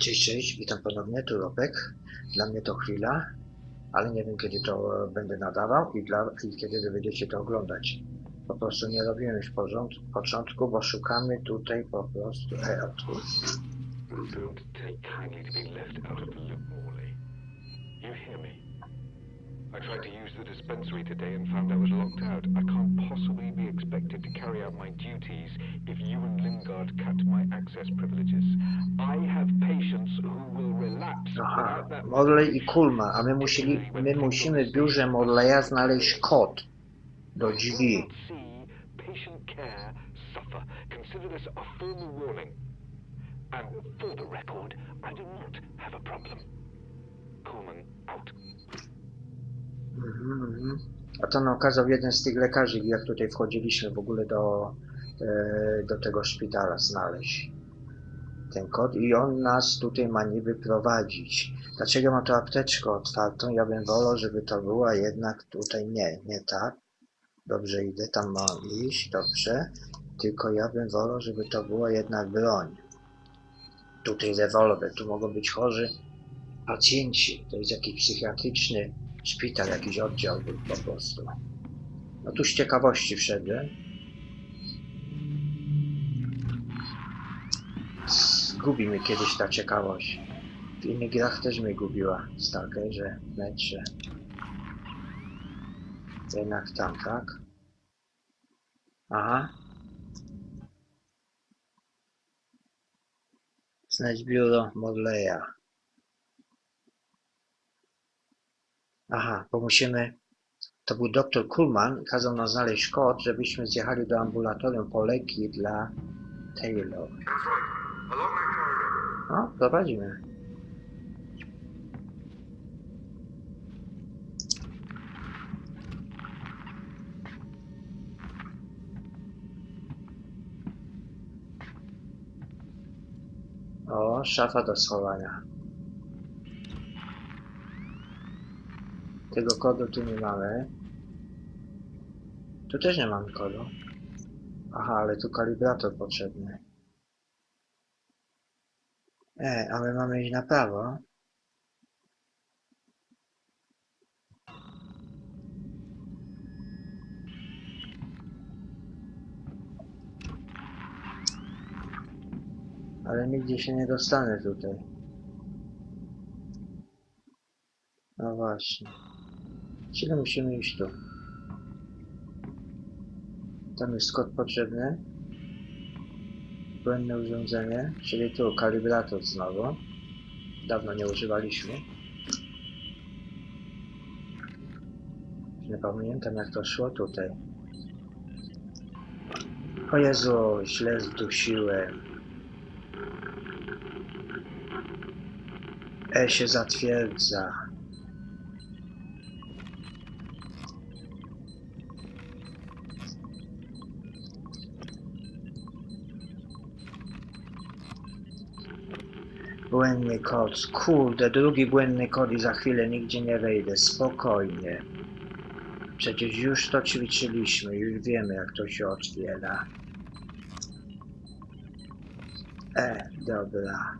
Cześć, cześć, witam ponownie, tu Robek. Dla mnie to chwila, ale nie wiem kiedy to e, będę nadawał i, dla, i kiedy będziecie to oglądać. Po prostu nie robimy już porząd, początku, bo szukamy tutaj po prostu... E, o, tu. Don't take kindly to being left out of the loop, Morley. You hear me? I tried to use the dispensary today and found I was locked out. I can't possibly be expected to carry out my duties if you and Lingard cut my access privileges. I have patients who will relapse Aha, Morley i Kulma, a my, musieli, my musimy w biurze Morleya znaleźć kod do drzwi. I will not see patient care suffer. Consider this a formal warning. And for the record, I do not have a problem. Coleman out. A to nam okazał jeden z tych lekarzy, jak tutaj wchodziliśmy w ogóle do, e, do tego szpitala znaleźć ten kod i on nas tutaj ma niby prowadzić. Dlaczego ma to apteczkę otwartą? Ja bym wolał, żeby to była jednak tutaj nie, nie tak. Dobrze, idę, tam mam iść, dobrze. Tylko ja bym wolał, żeby to była jednak broń. Tutaj rewolwer, tu mogą być chorzy pacjenci. To jest jakiś psychiatryczny szpital, jakiś oddział był po prostu. No tu z ciekawości wszedłem. Zgubi mnie kiedyś ta ciekawość. W innych grach też mnie gubiła. W Stalkerze, metrze. Jednak tam, tak? Aha. Znajdź biuro Morleya. Aha, bo musimy. To był doktor Kuhlman, kazał nam znaleźć kod, żebyśmy zjechali do ambulatorium po leki dla Taylor. No, prowadzimy. O, szafa do schowania. Tego kodu tu nie mamy. Tu też nie mamy kodu. Aha, ale tu kalibrator potrzebny. E, a my mamy iść na prawo. Ale nigdzie się nie dostanę tutaj. No właśnie. Czyli musimy iść tu. Tam jest kod potrzebny. Błędne urządzenie, czyli tu kalibrator znowu. Dawno nie używaliśmy. Nie pamiętam jak to szło tutaj. O Jezu, źle zdusiłem. E się zatwierdza. Błędny kod. Kurde, drugi błędny kod i za chwilę nigdzie nie wejdę. Spokojnie. Przecież już to ćwiczyliśmy, już wiemy jak to się otwiera. E, dobra.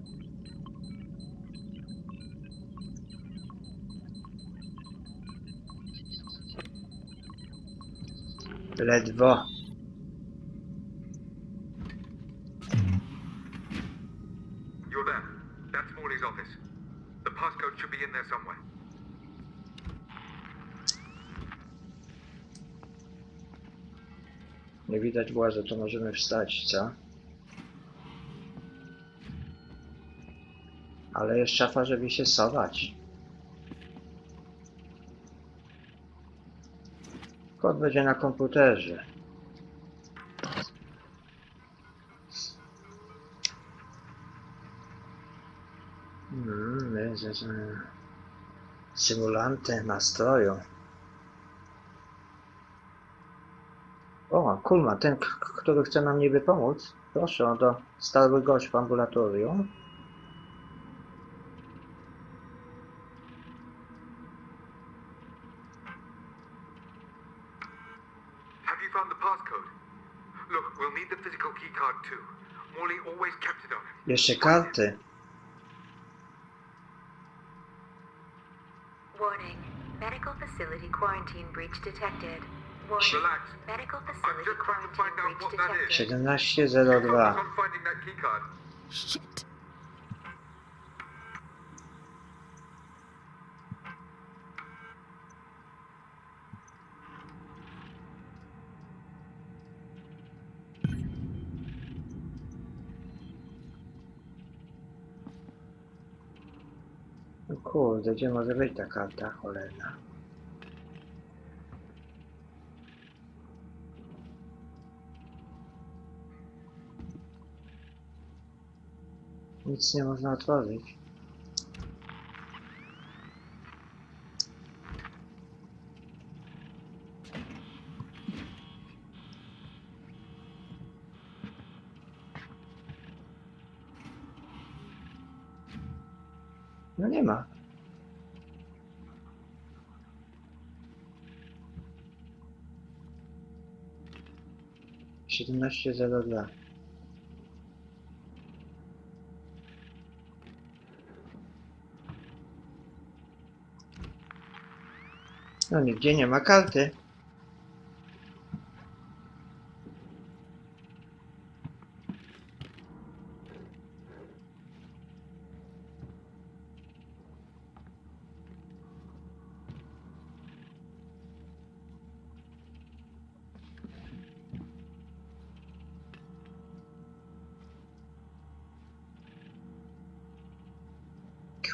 Ledwo. Widać włazy, to możemy wstać, co? Ale jest szafa, żeby się sować. Kod będzie na komputerze. Mm, jest, jest, mm. Symulanty nastroju. Kulma, ten, który chce nam niby pomóc, proszę do stały gość w ambulatorium. Have you found the passcode? Look, we'll need the physical key card too. Morley always kept it on. Jeszcze karty. Warning. Medical facility quarantine breach detected detected. 1702. Focus on finding that keycard. Shit. No kurde, gdzie może być ta karta cholerna? Nic nie można otworzyć. No nie ma. Siedemnaście zero dwa. No nigdzie nie ma karty.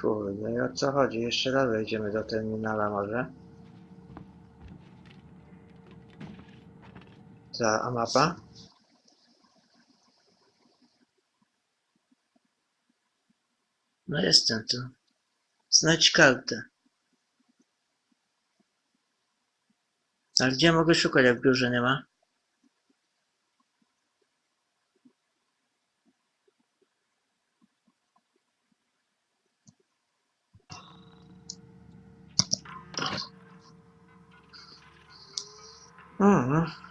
Kurde, o co chodzi? Jeszcze raz wejdziemy do terminala może? Za, a mapa? No jestem tu. Znajdź kartę. Ale gdzie mogę szukać, jak w biurze nie ma? Mhm.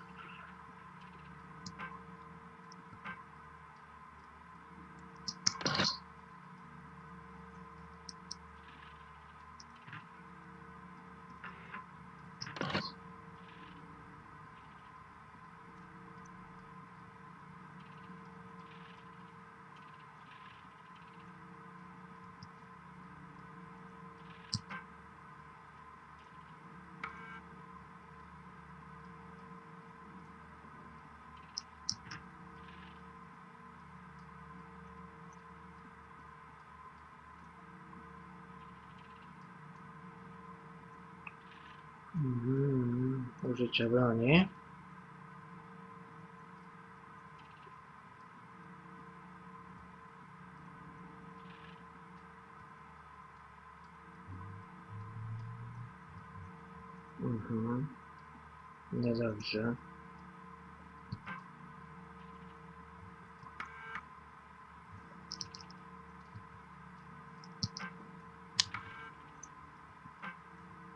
Mhm. Broni. Mhm. Niedobrze.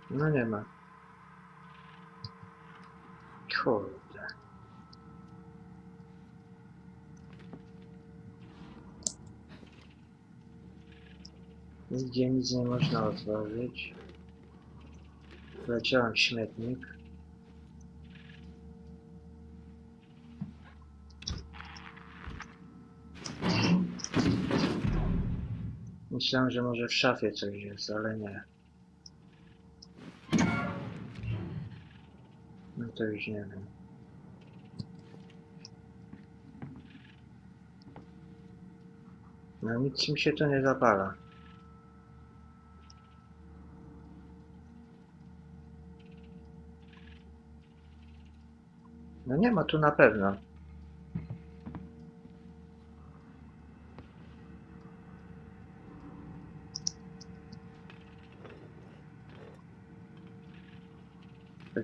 No nie ma. Kurde. Nigdzie nic nie można otworzyć. Wleciałem w śmietnik. Myślałem, że może w szafie coś jest, ale nie. No to już nie wiem. No nic mi się to nie zapala. No nie ma tu na pewno.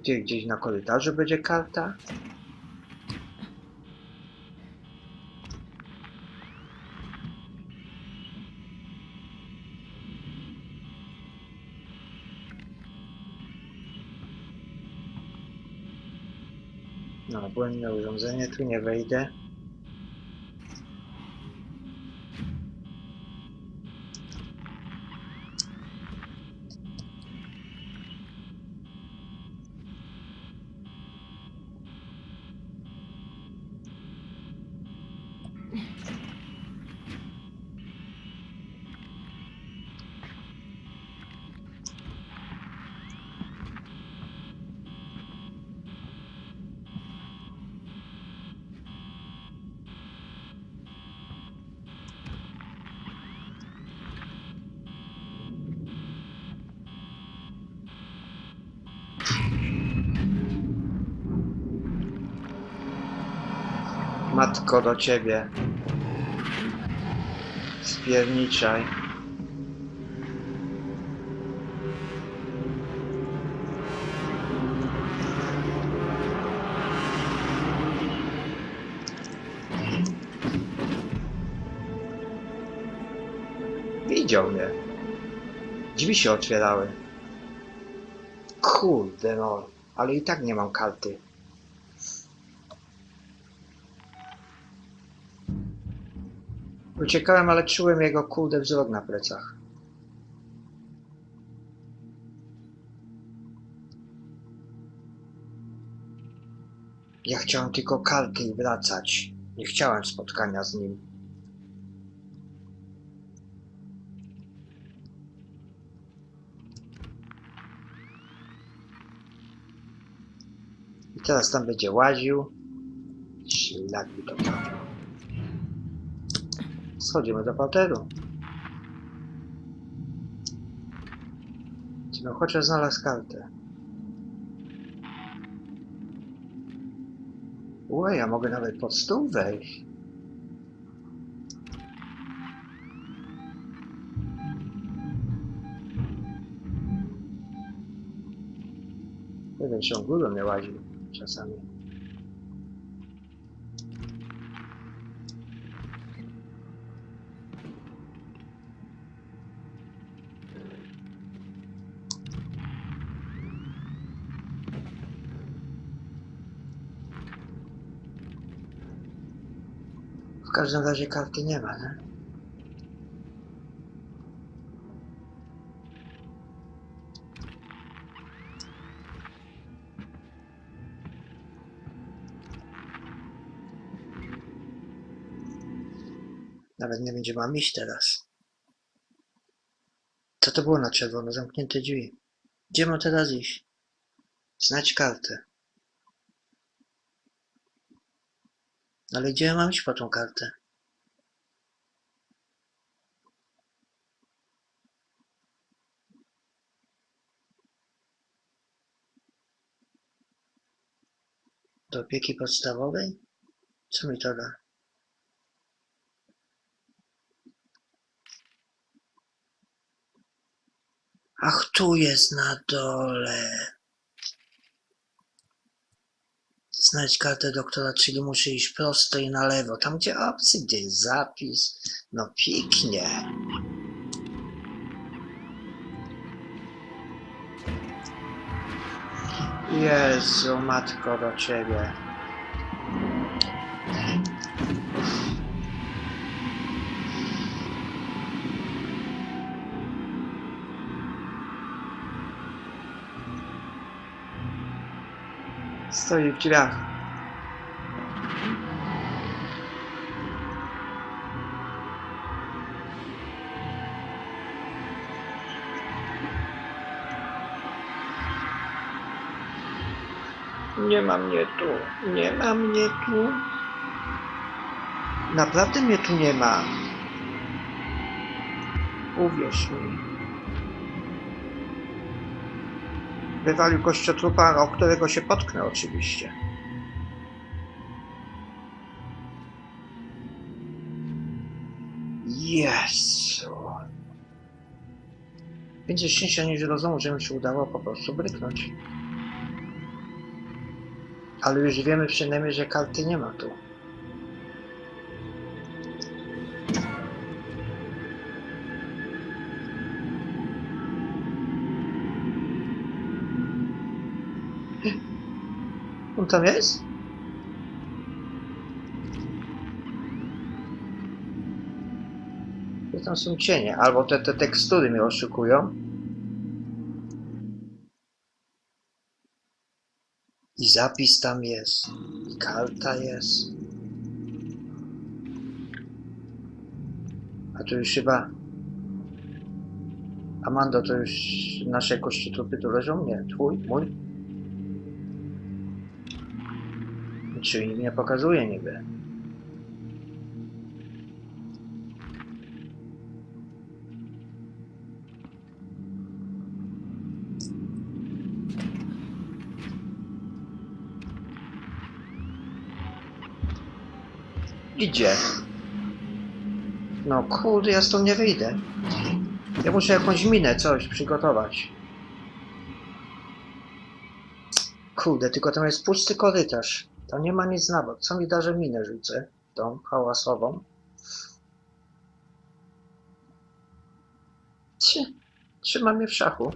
Gdzie, gdzieś na korytarzu będzie karta? No, błędne urządzenie, tu nie wejdę. Matko do ciebie. Spierniczaj. Widział mnie. Drzwi się otwierały. Kurde no, ale i tak nie mam karty. Uciekałem, ale czułem jego kurde wzrok na plecach. Ja chciałem tylko karty i wracać. Nie chciałem spotkania z nim. I teraz tam będzie łaził. Szlak mi to. Schodzimy do parteru. No chociaż znalazł kartę. Ue, ja mogę nawet pod stół wejść. Czy on górą nie łaził czasami. Każdym razie karty nie ma, nie? Nawet nie będzie mam iść teraz. Co to było na czerwono? Zamknięte drzwi. Gdzie mam teraz iść? Znać kartę. Ale gdzie ja mam iść po tą kartę? Do opieki podstawowej? Co mi to da? Ach, tu jest na dole. Znajdź kartę doktora, czyli muszę iść prosto i na lewo. Tam gdzie opcje, gdzie jest zapis. No pięknie. Jezu, matko do ciebie. Stoi w drzwiach. Nie ma mnie tu. Nie ma mnie tu. Naprawdę mnie tu nie ma. Uwierz mi. Wywalił kościotrupa, o którego się potknę oczywiście. Jezu. Więcej szczęścia niż rozumu, że mi się udało po prostu bryknąć. Ale już wiemy przynajmniej, że karty nie ma tu. On tam jest? To tam są cienie, albo te, te tekstury mnie oszukują. I zapis tam jest, i karta jest. A tu już chyba... Amando, to już nasze kościotrupy tu leżą? Nie, twój, mój? Czyli nie pokazuje niby. Idzie. No kurde, ja stąd nie wyjdę. Ja muszę jakąś minę, coś przygotować. Kurde, tylko tam jest pusty korytarz. Tam nie ma nic na bok. Co mi da, że minę rzucę? Tą hałasową. Cie, trzyma mnie w szachu.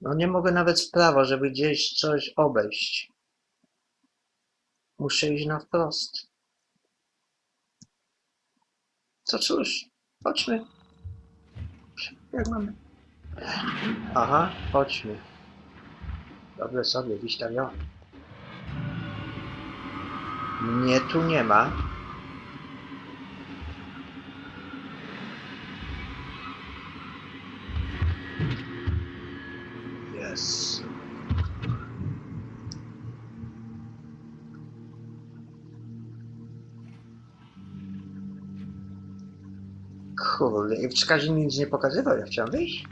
No nie mogę nawet w prawo, żeby gdzieś coś obejść. Muszę iść na wprost. To cóż, chodźmy. Jak mamy? Aha, chodźmy. Dobrze sobie, wystawiony. Mnie tu nie ma. Jest. Kurde, wskaźnik nic nie pokazywał, ja chciałem wyjść.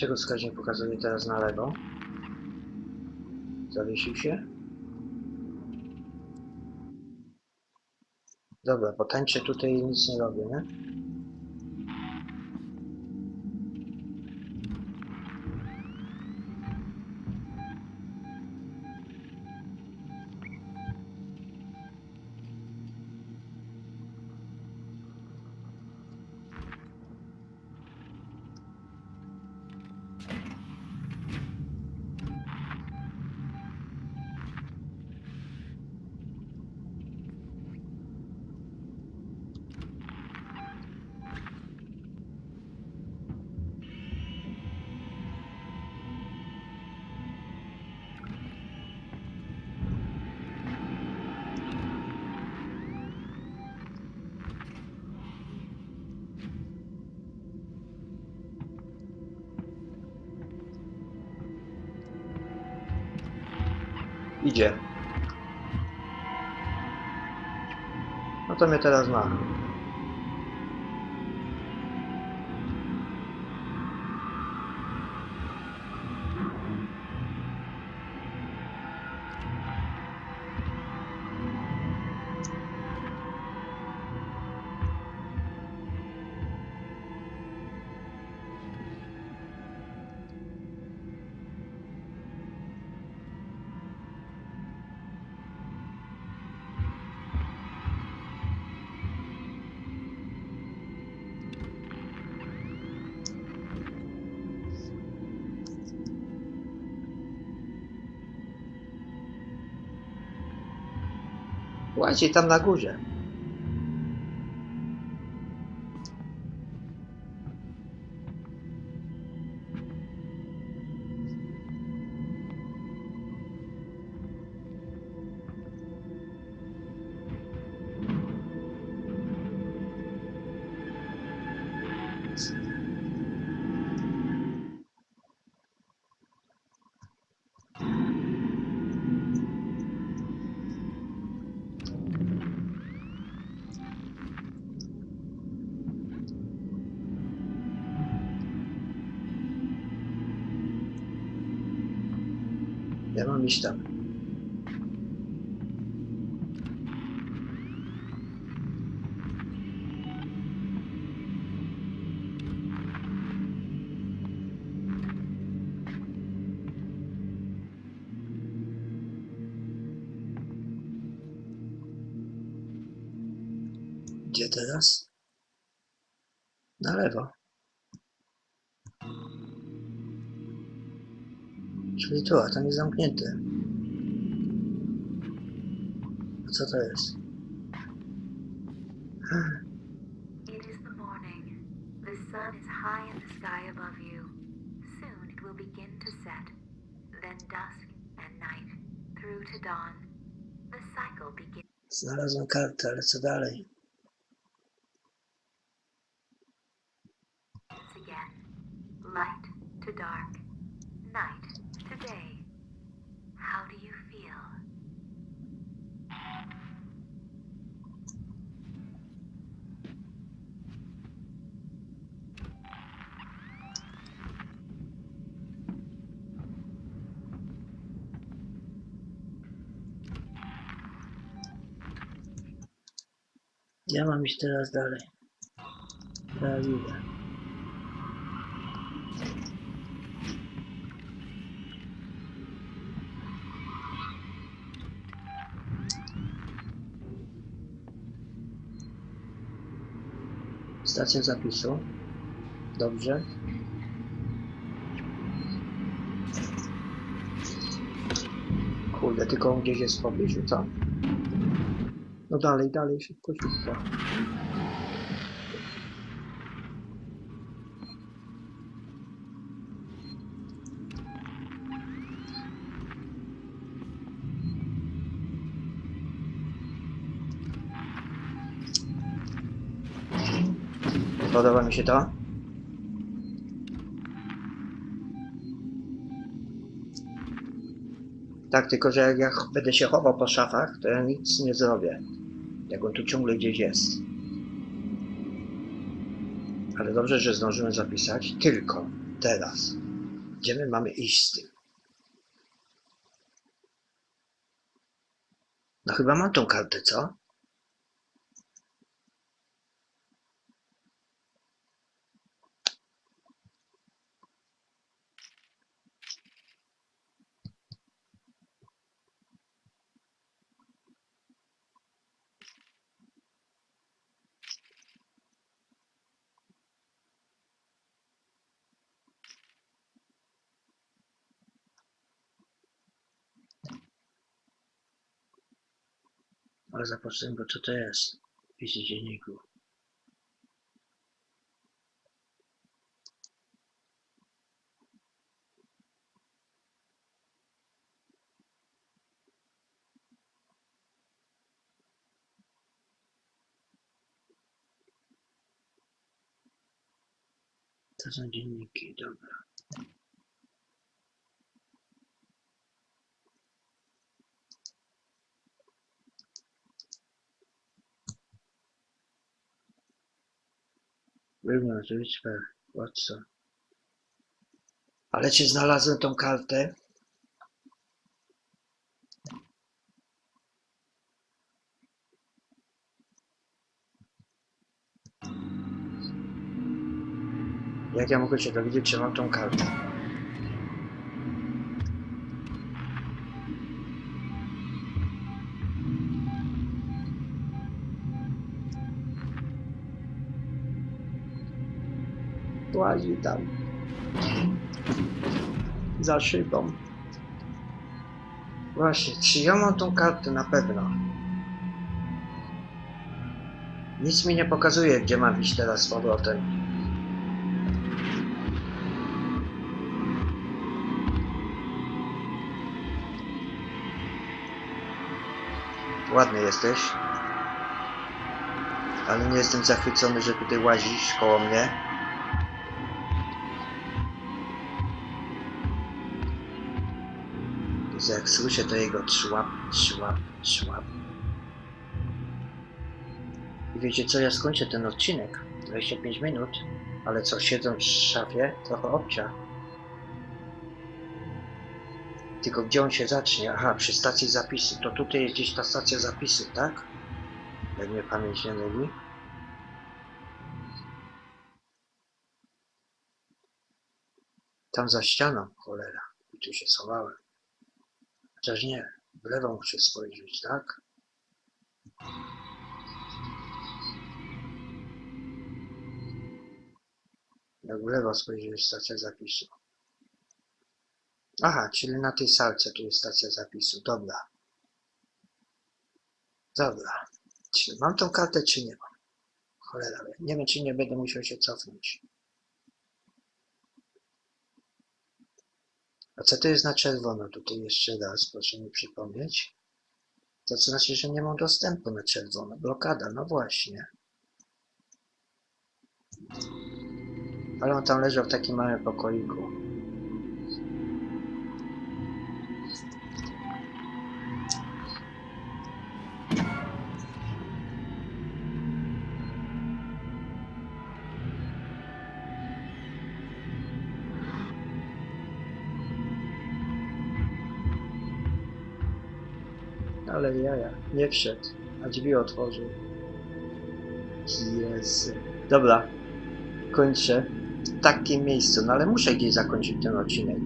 Czego wskaźnik pokazuje teraz na lewo? Zawiesił się? Dobra, bo tańczę tutaj nic nie robię, nie? Idzie. No to mnie teraz ma. Łazi tam na górze. Iść tam. Gdzie teraz? Na lewo. Czyli tu, a tam jest zamknięte. A co to jest? It is the morning. The sun is high in the sky above you. Soon it will begin to set. Then dusk and night, through to dawn. The cycle begins. Znalazłem kartę, ale co dalej? Ja mam iść teraz dalej. Teraz idę. Stacja zapisu. Dobrze. Kurde, tylko on gdzieś jest w pobliżu, co? No dalej, dalej, szybko, szybko. Podoba mi się to. Tak, tylko że jak ja będę się chował po szafach, to ja nic nie zrobię. On tu ciągle gdzieś jest. Ale dobrze, że zdążyłem zapisać. Tylko teraz. Gdzie my mamy iść z tym? No chyba mam tą kartę, co? Ale zapatrzyłem go, jest. Wpis z dzienniku. To są dzienniki, dobra. Wygląd, Whisper, Watson. Ale czy znalazłem tą kartę? Jak ja mogę się dowiedzieć, czy mam tą kartę? Łazi tam. Za szybą. Właśnie, czy ja mam tą kartę na pewno? Nic mi nie pokazuje, gdzie mam iść teraz z powrotem. Ładny jesteś. Ale nie jestem zachwycony, że tutaj łazisz koło mnie. Jak słyszę to jego trzłap, trzłap, trzłap. I wiecie co, ja skończę ten odcinek. 25 minut. Ale co, siedzą w szafie? Trochę obcia. Tylko gdzie on się zacznie? Aha, przy stacji zapisu. To tutaj jest gdzieś ta stacja zapisu, tak? Jak mnie pamięć nie myli. Tam za ścianą, cholera. Tu się schowałem. Chociaż nie, w lewo muszę spojrzeć, tak? Jak w lewo spojrzysz, stacja zapisu. Aha, czyli na tej salce tu jest stacja zapisu. Dobra. Dobra. Czy mam tą kartę, czy nie mam? Cholera, nie wiem, czy nie będę musiał się cofnąć. A co to jest na czerwono? Tutaj jeszcze raz, proszę mi przypomnieć. To znaczy, że nie mam dostępu na czerwono. Blokada, no właśnie. Ale on tam leżał w takim małym pokoiku. Ale jaja, nie wszedł, a drzwi otworzył. Jezu. Dobra, kończę w takim miejscu, no ale muszę gdzieś zakończyć ten odcinek.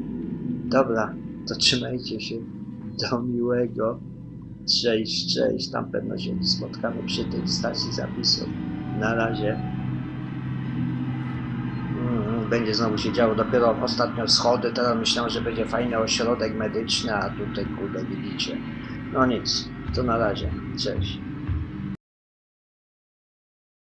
Dobra, to trzymajcie się. Do miłego. Cześć, cześć. Tam pewno się spotkamy przy tej stacji zapisu. Na razie. Mm, Będzie znowu się działo. Dopiero ostatnio schody, teraz myślałem, że będzie fajny ośrodek medyczny, a tutaj kurde widzicie. No nic, to na razie. Cześć.